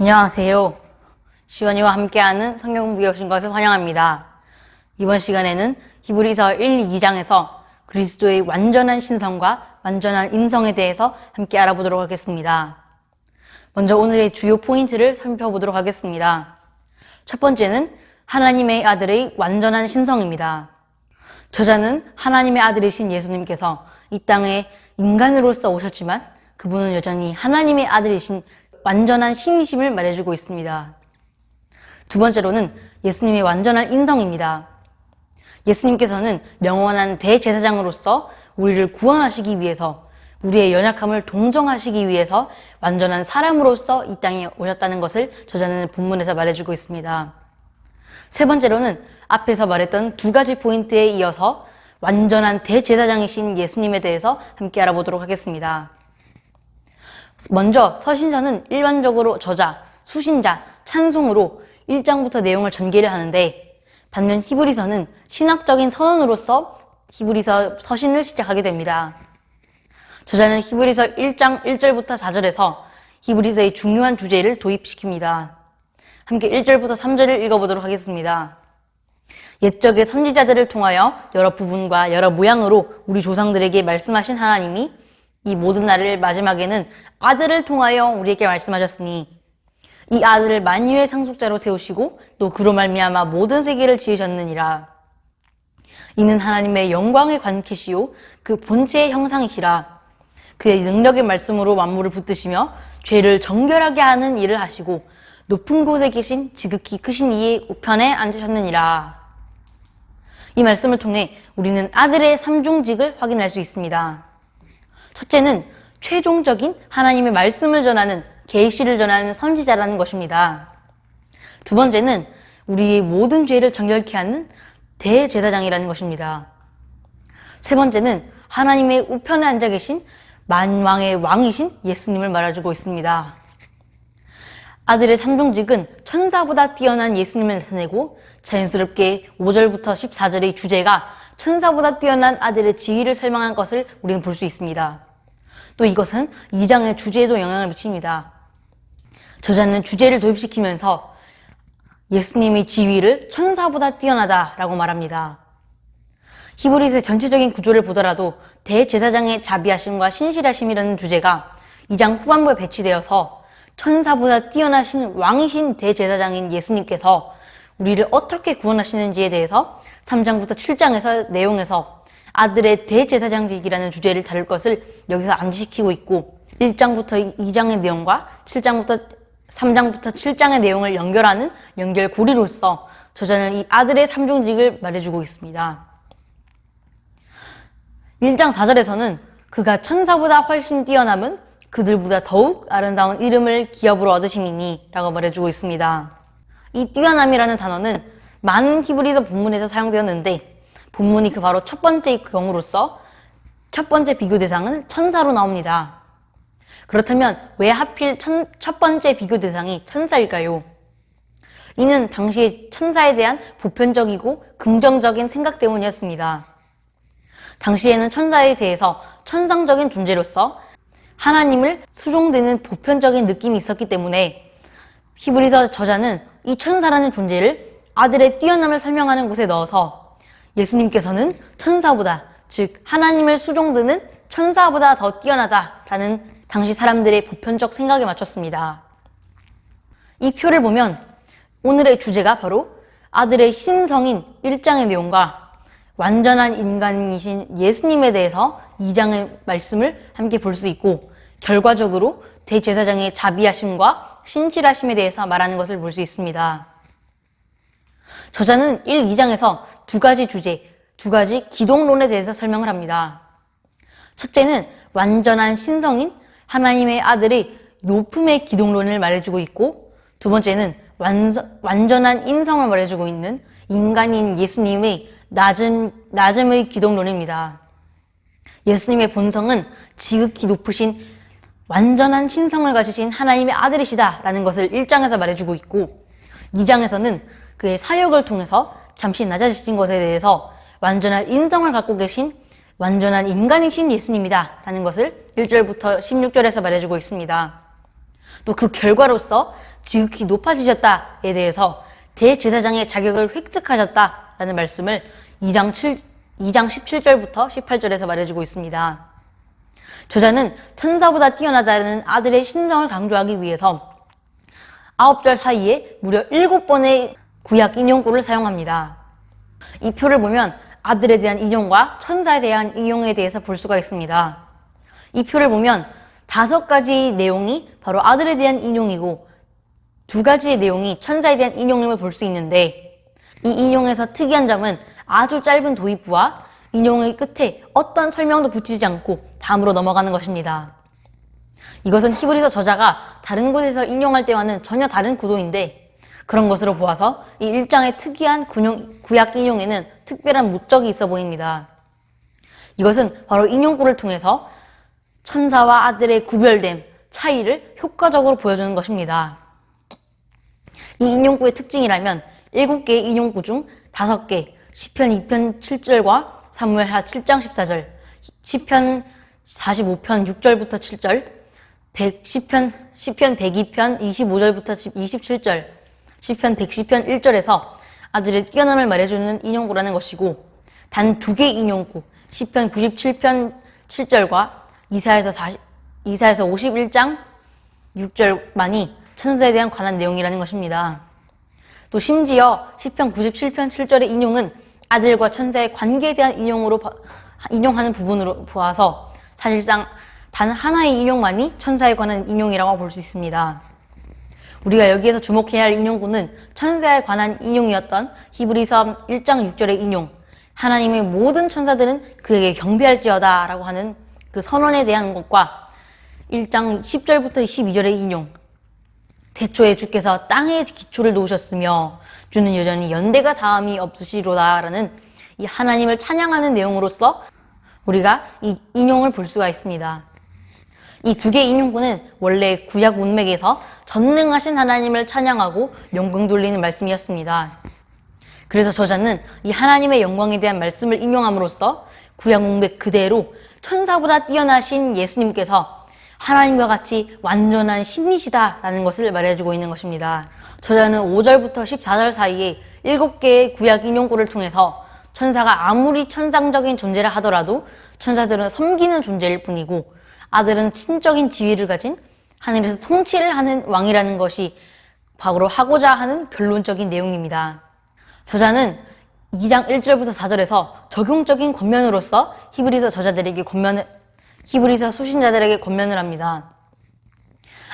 안녕하세요. 시원이와 함께하는 성경 공부 오신 것을 환영합니다. 이번 시간에는 히브리서 1, 2장에서 그리스도의 완전한 신성과 완전한 인성에 대해서 함께 알아보도록 하겠습니다. 먼저 오늘의 주요 포인트를 살펴보도록 하겠습니다. 첫 번째는 하나님의 아들의 완전한 신성입니다. 저자는 하나님의 아들이신 예수님께서 이 땅에 인간으로서 오셨지만 그분은 여전히 하나님의 아들이신 완전한 신이심을 말해주고 있습니다. 두 번째로는 예수님의 완전한 인성입니다. 예수님께서는 영원한 대제사장으로서 우리를 구원하시기 위해서 우리의 연약함을 동정하시기 위해서 완전한 사람으로서 이 땅에 오셨다는 것을 저자는 본문에서 말해주고 있습니다. 세 번째로는 앞에서 말했던 두 가지 포인트에 이어서 완전한 대제사장이신 예수님에 대해서 함께 알아보도록 하겠습니다. 먼저 서신서는 일반적으로 저자, 수신자, 찬송으로 1장부터 내용을 전개를 하는데 반면 히브리서는 신학적인 선언으로서 히브리서 서신을 시작하게 됩니다. 저자는 히브리서 1장 1절부터 4절에서 히브리서의 중요한 주제를 도입시킵니다. 함께 1절부터 3절을 읽어보도록 하겠습니다. 옛적의 선지자들을 통하여 여러 부분과 여러 모양으로 우리 조상들에게 말씀하신 하나님이 이 모든 날을 마지막에는 아들을 통하여 우리에게 말씀하셨으니 이 아들을 만유의 상속자로 세우시고 또 그로 말미암아 모든 세계를 지으셨느니라. 이는 하나님의 영광의 관계시요 그 본체의 형상이시라. 그의 능력의 말씀으로 만물을 붙드시며 죄를 정결하게 하는 일을 하시고 높은 곳에 계신 지극히 크신 이의 우편에 앉으셨느니라. 이 말씀을 통해 우리는 아들의 삼중직을 확인할 수 있습니다. 첫째는 최종적인 하나님의 말씀을 전하는 계시를 전하는 선지자라는 것입니다. 두 번째는 우리의 모든 죄를 정결케 하는 대제사장이라는 것입니다. 세 번째는 하나님의 우편에 앉아 계신 만왕의 왕이신 예수님을 말해주고 있습니다. 아들의 삼종직은 천사보다 뛰어난 예수님을 나타내고 자연스럽게 5절부터 14절의 주제가 천사보다 뛰어난 아들의 지위를 설명한 것을 우리는 볼 수 있습니다. 또 이것은 2장의 주제에도 영향을 미칩니다. 저자는 주제를 도입시키면서 예수님의 지위를 천사보다 뛰어나다라고 말합니다. 히브리스의 전체적인 구조를 보더라도 대제사장의 자비하심과 신실하심이라는 주제가 2장 후반부에 배치되어서 천사보다 뛰어나신 왕이신 대제사장인 예수님께서 우리를 어떻게 구원하시는지에 대해서 3장부터 7장에서 내용에서 아들의 대제사장직이라는 주제를 다룰 것을 여기서 암시시키고 있고 1장부터 2장의 내용과 7장부터 3장부터 7장의 내용을 연결하는 연결고리로서 저자는 이 아들의 삼중직을 말해주고 있습니다. 1장 4절에서는 그가 천사보다 훨씬 뛰어남은 그들보다 더욱 아름다운 이름을 기업으로 얻으심이니 라고 말해주고 있습니다. 이 뛰어남이라는 단어는 많은 히브리서 본문에서 사용되었는데 본문이 그 바로 첫 번째 경우로서 첫 번째 비교 대상은 천사로 나옵니다. 그렇다면 왜 하필 천, 첫 번째 비교 대상이 천사일까요? 이는 당시 천사에 대한 보편적이고 긍정적인 생각 때문이었습니다. 당시에는 천사에 대해서 천상적인 존재로서 하나님을 수종되는 보편적인 느낌이 있었기 때문에 히브리서 저자는 이 천사라는 존재를 아들의 뛰어남을 설명하는 곳에 넣어서 예수님께서는 천사보다 즉 하나님을 수종드는 천사보다 더 뛰어나다라는 당시 사람들의 보편적 생각에 맞췄습니다. 이 표를 보면 오늘의 주제가 바로 아들의 신성인 1장의 내용과 완전한 인간이신 예수님에 대해서 2장의 말씀을 함께 볼 수 있고 결과적으로 대제사장의 자비하심과 신실하심에 대해서 말하는 것을 볼 수 있습니다. 저자는 1, 2장에서 두 가지 주제, 두 가지 기독론에 대해서 설명을 합니다. 첫째는 완전한 신성인 하나님의 아들의 높음의 기독론을 말해주고 있고 두 번째는 완전, 완전한 인성을 말해주고 있는 인간인 예수님의 낮은, 낮음의 기독론입니다. 예수님의 본성은 지극히 높으신 완전한 신성을 가지신 하나님의 아들이시다라는 것을 1장에서 말해주고 있고 2장에서는 그의 사역을 통해서 잠시 낮아지신 것에 대해서 완전한 인성을 갖고 계신 완전한 인간이신 예수님이다 라는 것을 1절부터 16절에서 말해주고 있습니다. 또 그 결과로서 지극히 높아지셨다에 대해서 대제사장의 자격을 획득하셨다 라는 말씀을 2장 7, 2장 17절부터 18절에서 말해주고 있습니다. 저자는 천사보다 뛰어나다는 아들의 신성을 강조하기 위해서 아홉 절 사이에 무려 일곱 번의 구약 인용구를 사용합니다. 이 표를 보면 아들에 대한 인용과 천사에 대한 인용에 대해서 볼 수가 있습니다. 이 표를 보면 다섯 가지 내용이 바로 아들에 대한 인용이고 두 가지의 내용이 천사에 대한 인용임을 볼 수 있는데 이 인용에서 특이한 점은 아주 짧은 도입부와 인용의 끝에 어떤 설명도 붙이지 않고 다음으로 넘어가는 것입니다. 이것은 히브리서 저자가 다른 곳에서 인용할 때와는 전혀 다른 구도인데 그런 것으로 보아서 이 1장의 특이한 군용, 구약 인용에는 특별한 목적이 있어 보입니다. 이것은 바로 인용구를 통해서 천사와 아들의 구별됨, 차이를 효과적으로 보여주는 것입니다. 이 인용구의 특징이라면 7개의 인용구 중 5개, 10편 2편 7절과 사무엘하 7장 14절, 10편 45편 6절부터 7절, 110편, 10편 102편 25절부터 27절, 10편 110편 1절에서 아들의 뛰어남을 말해주는 인용구라는 것이고 단 두 개의 인용구 10편 97편 7절과 이사에서 40, 이사에서 51장 6절만이 천사에 대한 관한 내용이라는 것입니다. 또 심지어 10편 97편 7절의 인용은 아들과 천사의 관계에 대한 인용으로 인용하는 부분으로 보아서 사실상 단 하나의 인용만이 천사에 관한 인용이라고 볼 수 있습니다. 우리가 여기에서 주목해야 할 인용구는 천사에 관한 인용이었던 히브리서 1장 6절의 인용. 하나님의 모든 천사들은 그에게 경배할지어다 라고 하는 그 선언에 대한 것과 1장 10절부터 12절의 인용. 태초에 주께서 땅에 기초를 놓으셨으며 주는 여전히 연대가 다음이 없으시로다 라는 이 하나님을 찬양하는 내용으로서 우리가 이 인용을 볼 수가 있습니다. 이 두 개의 인용구는 원래 구약 문맥에서 전능하신 하나님을 찬양하고 영광 돌리는 말씀이었습니다. 그래서 저자는 이 하나님의 영광에 대한 말씀을 인용함으로써 구약 문맥 그대로 천사보다 뛰어나신 예수님께서 하나님과 같이 완전한 신이시다라는 것을 말해주고 있는 것입니다. 저자는 5절부터 14절 사이에 7개의 구약 인용구를 통해서 천사가 아무리 천상적인 존재를 하더라도 천사들은 섬기는 존재일 뿐이고 아들은 신적인 지위를 가진 하늘에서 통치를 하는 왕이라는 것이 바로 하고자 하는 결론적인 내용입니다. 저자는 2장 1절부터 4절에서 적용적인 권면으로서 히브리서 저자들에게 권면을 히브리서 수신자들에게 권면을 합니다.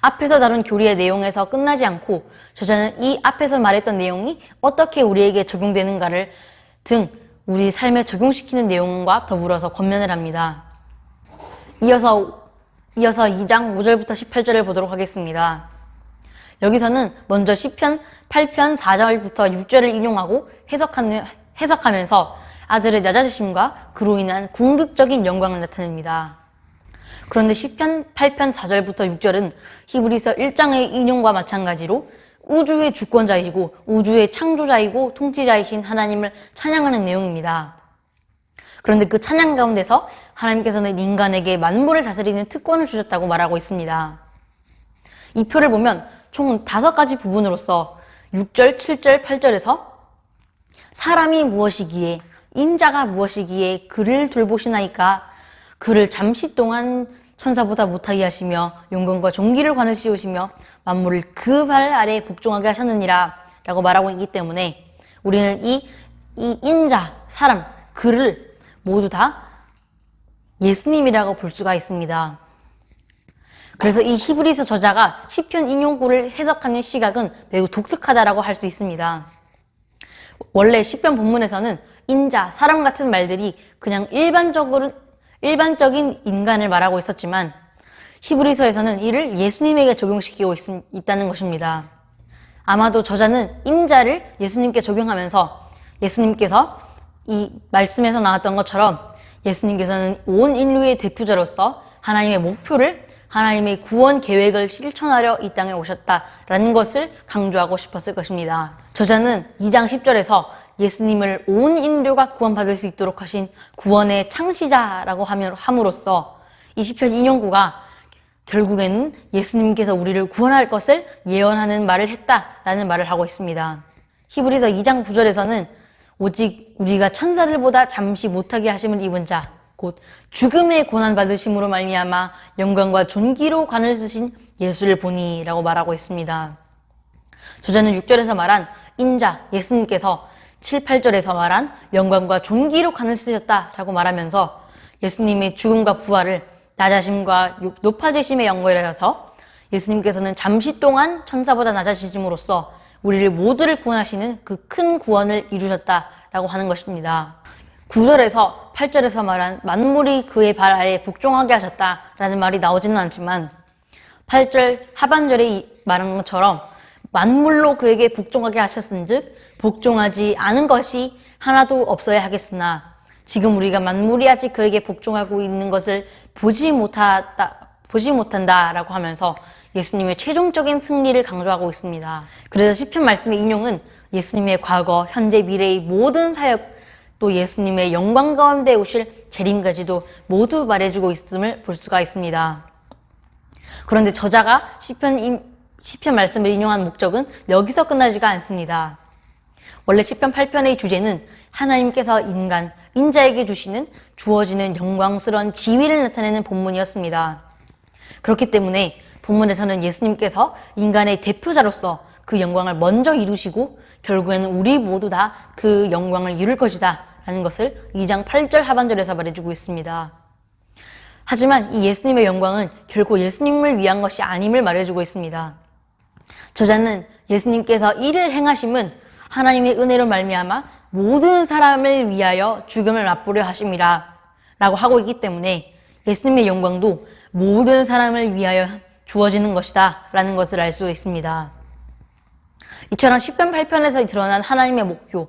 앞에서 다룬 교리의 내용에서 끝나지 않고 저자는 이 앞에서 말했던 내용이 어떻게 우리에게 적용되는가를 등 우리 삶에 적용시키는 내용과 더불어서 권면을 합니다. 이어서 이어서 2장 5절부터 18절을 보도록 하겠습니다. 여기서는 먼저 10편 8편 4절부터 6절을 인용하고 해석하면서 아들의 낮아지심과 그로 인한 궁극적인 영광을 나타냅니다. 그런데 10편 8편 4절부터 6절은 히브리서 1장의 인용과 마찬가지로 우주의 주권자이고 우주의 창조자이고 통치자이신 하나님을 찬양하는 내용입니다. 그런데 그 찬양 가운데서 하나님께서는 인간에게 만물을 다스리는 특권을 주셨다고 말하고 있습니다. 이 표를 보면 총 다섯 가지 부분으로서 6절, 7절, 8절에서 사람이 무엇이기에 인자가 무엇이기에 그를 돌보시나이까 그를 잠시 동안 천사보다 못하게 하시며 용건과 종기를 관을 씌우시며 만물을 그 발 아래 복종하게 하셨느니라 라고 말하고 있기 때문에 우리는 이, 이 인자, 사람, 그를 모두 다 예수님이라고 볼 수가 있습니다. 그래서 이 히브리서 저자가 시편 인용구를 해석하는 시각은 매우 독특하다라고 할 수 있습니다. 원래 시편 본문에서는 인자, 사람 같은 말들이 그냥 일반적으로 일반적인 인간을 말하고 있었지만 히브리서에서는 이를 예수님에게 적용시키고 있, 다는 것입니다. 아마도 저자는 인자를 예수님께 적용하면서 예수님께서 이 말씀에서 나왔던 것처럼 예수님께서는 온 인류의 대표자로서 하나님의 목표를 하나님의 구원 계획을 실천하려 이 땅에 오셨다라는 것을 강조하고 싶었을 것입니다. 저자는 2장 10절에서 예수님을 온 인류가 구원받을 수 있도록 하신 구원의 창시자라고 함으로써 20편 인용구가 결국에는 예수님께서 우리를 구원할 것을 예언하는 말을 했다라는 말을 하고 있습니다. 히브리서 2장 9절에서는 오직 우리가 천사들보다 잠시 못하게 하심을 입은 자, 곧 죽음의 고난 받으심으로 말미암아 영광과 존귀로 관을 쓰신 예수를 보니라고 말하고 있습니다. 저자는 6절에서 말한 인자 예수님께서 7, 8절에서 말한 영광과 존귀로 관을 쓰셨다라고 말하면서 예수님의 죽음과 부활을 낮아심과 높아지심에 연결하여서 예수님께서는 잠시 동안 천사보다 낮아지심으로써 우리를 모두를 구원하시는 그 큰 구원을 이루셨다라고 하는 것입니다. 9절에서 8절에서 말한 만물이 그의 발 아래 복종하게 하셨다라는 말이 나오지는 않지만 8절 하반절에 말한 것처럼 만물로 그에게 복종하게 하셨은즉 복종하지 않은 것이 하나도 없어야 하겠으나 지금 우리가 만물이 아직 그에게 복종하고 있는 것을 보지 못하다 보지 못한다라고 하면서 예수님의 최종적인 승리를 강조하고 있습니다. 그래서 시편 말씀의 인용은 예수님의 과거, 현재, 미래의 모든 사역 또 예수님의 영광 가운데 오실 재림까지도 모두 말해주고 있음을 볼 수가 있습니다. 그런데 저자가 시편 인, 시편 말씀을 인용한 목적은 여기서 끝나지가 않습니다. 원래 시편 8편의 주제는 하나님께서 인간, 인자에게 주시는 주어지는 영광스러운 지위를 나타내는 본문이었습니다. 그렇기 때문에 본문에서는 예수님께서 인간의 대표자로서 그 영광을 먼저 이루시고 결국에는 우리 모두 다 그 영광을 이룰 것이다 라는 것을 2장 8절 하반절에서 말해주고 있습니다. 하지만 이 예수님의 영광은 결코 예수님을 위한 것이 아님을 말해주고 있습니다. 저자는 예수님께서 이를 행하심은 하나님의 은혜로 말미암아 모든 사람을 위하여 죽음을 맛보려 하심이라 라고 하고 있기 때문에 예수님의 영광도 모든 사람을 위하여 주어지는 것이다 라는 것을 알 수 있습니다. 이처럼 10편 8편에서 드러난 하나님의 목표,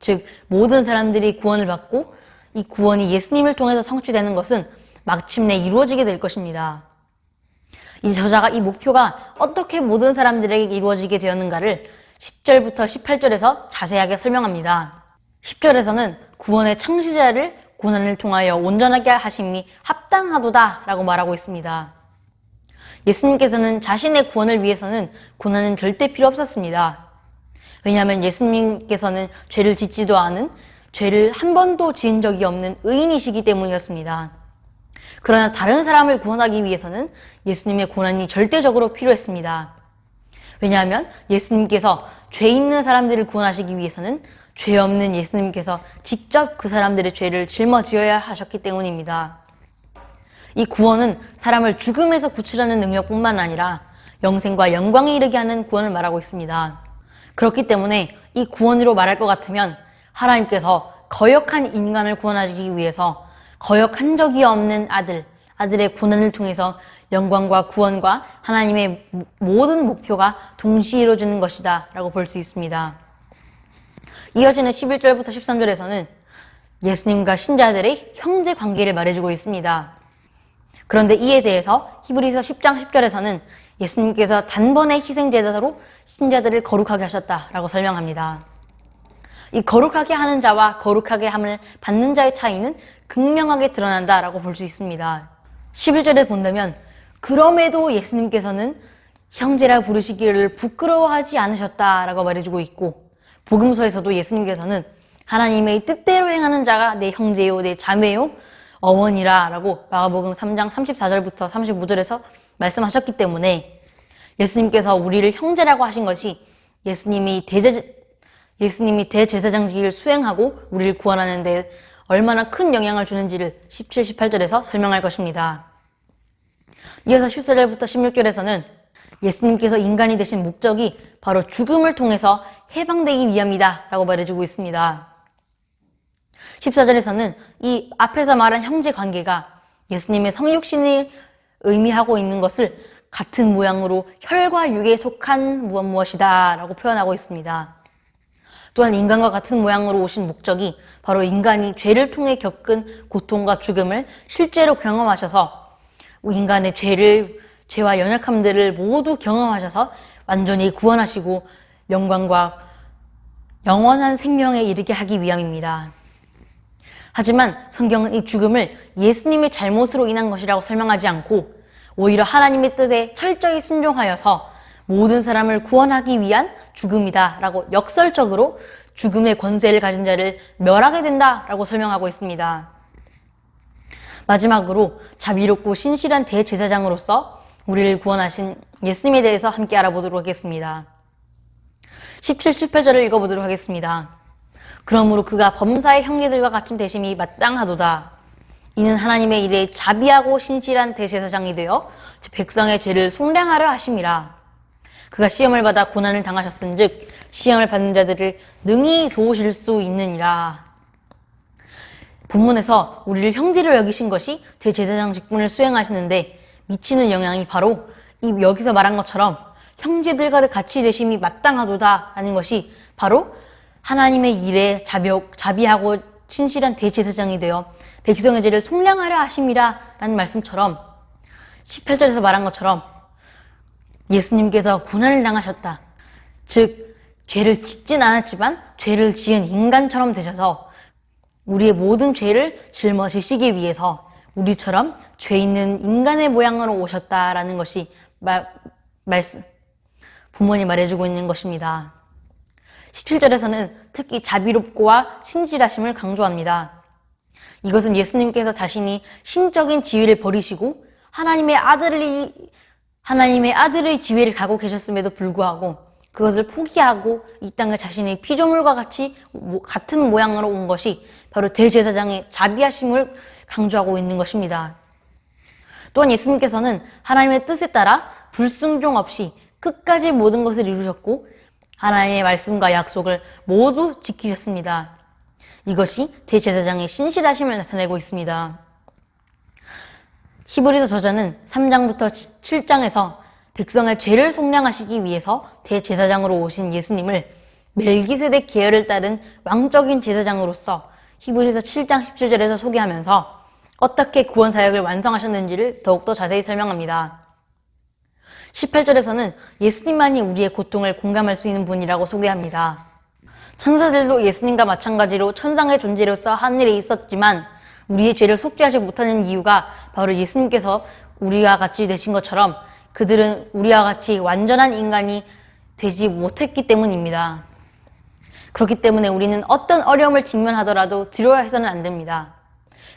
즉 모든 사람들이 구원을 받고 이 구원이 예수님을 통해서 성취되는 것은 마침내 이루어지게 될 것입니다. 이 저자가 이 목표가 어떻게 모든 사람들에게 이루어지게 되었는가를 10절부터 18절에서 자세하게 설명합니다. 10절에서는 구원의 창시자를 고난을 통하여 온전하게 하심이 합당하도다 라고 말하고 있습니다. 예수님께서는 자신의 구원을 위해서는 고난은 절대 필요 없었습니다. 왜냐하면 예수님께서는 죄를 짓지도 않은 죄를 한 번도 지은 적이 없는 의인이시기 때문이었습니다. 그러나 다른 사람을 구원하기 위해서는 예수님의 고난이 절대적으로 필요했습니다. 왜냐하면 예수님께서 죄 있는 사람들을 구원하시기 위해서는 죄 없는 예수님께서 직접 그 사람들의 죄를 짊어지어야 하셨기 때문입니다. 이 구원은 사람을 죽음에서 구출하는 능력뿐만 아니라 영생과 영광에 이르게 하는 구원을 말하고 있습니다. 그렇기 때문에 이 구원으로 말할 것 같으면 하나님께서 거역한 인간을 구원하시기 위해서 거역한 적이 없는 아들, 아들의 고난을 통해서 영광과 구원과 하나님의 모든 목표가 동시에 이루어지는 것이다 라고 볼 수 있습니다. 이어지는 11절부터 13절에서는 예수님과 신자들의 형제 관계를 말해주고 있습니다. 그런데 이에 대해서 히브리서 10장 10절에서는 예수님께서 단번에 희생제사로 신자들을 거룩하게 하셨다라고 설명합니다. 이 거룩하게 하는 자와 거룩하게 함을 받는 자의 차이는 극명하게 드러난다라고 볼 수 있습니다. 11절에 본다면 그럼에도 예수님께서는 형제라 부르시기를 부끄러워하지 않으셨다라고 말해주고 있고 복음서에서도 예수님께서는 하나님의 뜻대로 행하는 자가 내 형제요 내 자매요 어머니라 라고 마가복음 3장 34절부터 35절에서 말씀하셨기 때문에 예수님께서 우리를 형제라고 하신 것이 예수님이 대제, 예수님이 대제사장직을 수행하고 우리를 구원하는 데 얼마나 큰 영향을 주는지를 17, 18절에서 설명할 것입니다. 이어서 14절부터 16절에서는 예수님께서 인간이 되신 목적이 바로 죽음을 통해서 해방되기 위함이다 라고 말해주고 있습니다. 14절에서는 이 앞에서 말한 형제 관계가 예수님의 성육신을 의미하고 있는 것을 같은 모양으로 혈과 육에 속한 무엇 무엇이다 라고 표현하고 있습니다. 또한 인간과 같은 모양으로 오신 목적이 바로 인간이 죄를 통해 겪은 고통과 죽음을 실제로 경험하셔서 인간의 죄를, 죄와 연약함들을 모두 경험하셔서 완전히 구원하시고 영광과 영원한 생명에 이르게 하기 위함입니다. 하지만 성경은 이 죽음을 예수님의 잘못으로 인한 것이라고 설명하지 않고 오히려 하나님의 뜻에 철저히 순종하여서 모든 사람을 구원하기 위한 죽음이다라고 역설적으로 죽음의 권세를 가진 자를 멸하게 된다라고 설명하고 있습니다. 마지막으로 자비롭고 신실한 대제사장으로서 우리를 구원하신 예수님에 대해서 함께 알아보도록 하겠습니다. 17, 18절을 읽어보도록 하겠습니다. 그러므로 그가 범사의 형제들과 같이 되심이 마땅하도다. 이는 하나님의 일에 자비하고 신실한 대제사장이 되어 백성의 죄를 속량하려 하심이라. 그가 시험을 받아 고난을 당하셨은즉 시험을 받는 자들을 능히 도우실 수 있느니라. 본문에서 우리를 형제로 여기신 것이 대제사장 직분을 수행하시는데 미치는 영향이 바로 이 여기서 말한 것처럼 형제들과 같이 되심이 마땅하도다라는 것이 바로 하나님의 일에 자비, 자비 하고 신실한 대제사장이 되어 백성의 죄를 속량하려 하심이라 라는 말씀처럼 18절에서 말한 것처럼 예수님께서 고난을 당하셨다. 즉 죄를 짓진 않았지만 죄를 지은 인간처럼 되셔서 우리의 모든 죄를 짊어지시기 위해서 우리처럼 죄 있는 인간의 모양으로 오셨다라는 것이 말, 말씀, 부모님 말해주고 있는 것입니다. 17절에서는 특히 자비롭고와 신실하심을 강조합니다. 이것은 예수님께서 자신이 신적인 지위를 버리시고 하나님의 아들이 하나님의 아들의 지위를 가고 계셨음에도 불구하고 그것을 포기하고 이 땅에 자신의 피조물과 같이 같은 모양으로 온 것이 바로 대제사장의 자비하심을 강조하고 있는 것입니다. 또한 예수님께서는 하나님의 뜻에 따라 불순종 없이 끝까지 모든 것을 이루셨고 하나님의 말씀과 약속을 모두 지키셨습니다. 이것이 대제사장의 신실하심을 나타내고 있습니다. 히브리서 저자는 3장부터 7장에서 백성의 죄를 속량하시기 위해서 대제사장으로 오신 예수님을 멜기세덱 계열을 따른 왕적인 제사장으로서 히브리서 7장 17절에서 소개하면서 어떻게 구원 사역을 완성하셨는지를 더욱더 자세히 설명합니다. 18절에서는 예수님만이 우리의 고통을 공감할 수 있는 분이라고 소개합니다. 천사들도 예수님과 마찬가지로 천상의 존재로서 하늘에 있었지만 우리의 죄를 속죄하지 못하는 이유가 바로 예수님께서 우리와 같이 되신 것처럼 그들은 우리와 같이 완전한 인간이 되지 못했기 때문입니다. 그렇기 때문에 우리는 어떤 어려움을 직면하더라도 두려워해서는 안 됩니다.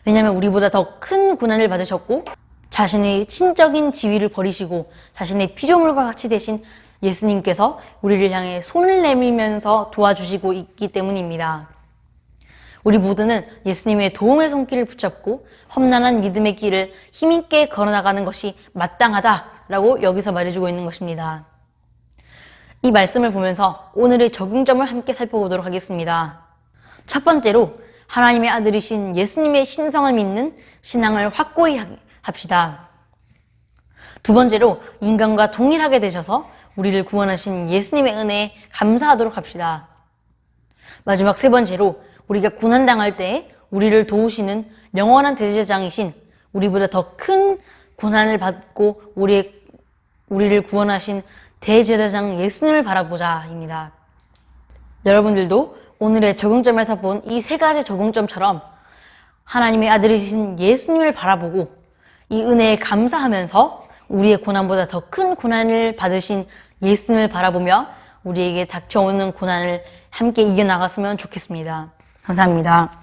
왜냐하면 우리보다 더 큰 고난을 받으셨고 자신의 신적인 지위를 버리시고 자신의 피조물과 같이 되신 예수님께서 우리를 향해 손을 내밀면서 도와주시고 있기 때문입니다. 우리 모두는 예수님의 도움의 손길을 붙잡고 험난한 믿음의 길을 힘있게 걸어나가는 것이 마땅하다라고 여기서 말해주고 있는 것입니다. 이 말씀을 보면서 오늘의 적용점을 함께 살펴보도록 하겠습니다. 첫 번째로 하나님의 아들이신 예수님의 신성을 믿는 신앙을 확고히 합시다. 두 번째로 인간과 동일하게 되셔서 우리를 구원하신 예수님의 은혜에 감사하도록 합시다. 마지막 세 번째로 우리가 고난당할 때 우리를 도우시는 영원한 대제장이신 우리보다 더 큰 고난을 받고 우리의, 우리를 구원하신 대제사장 예수님을 바라보자입니다. 여러분들도 오늘의 적용점에서 본 이 세 가지 적용점처럼 하나님의 아들이신 예수님을 바라보고 이 은혜에 감사하면서 우리의 고난보다 더 큰 고난을 받으신 예수님을 바라보며 우리에게 닥쳐오는 고난을 함께 이겨나갔으면 좋겠습니다. 감사합니다.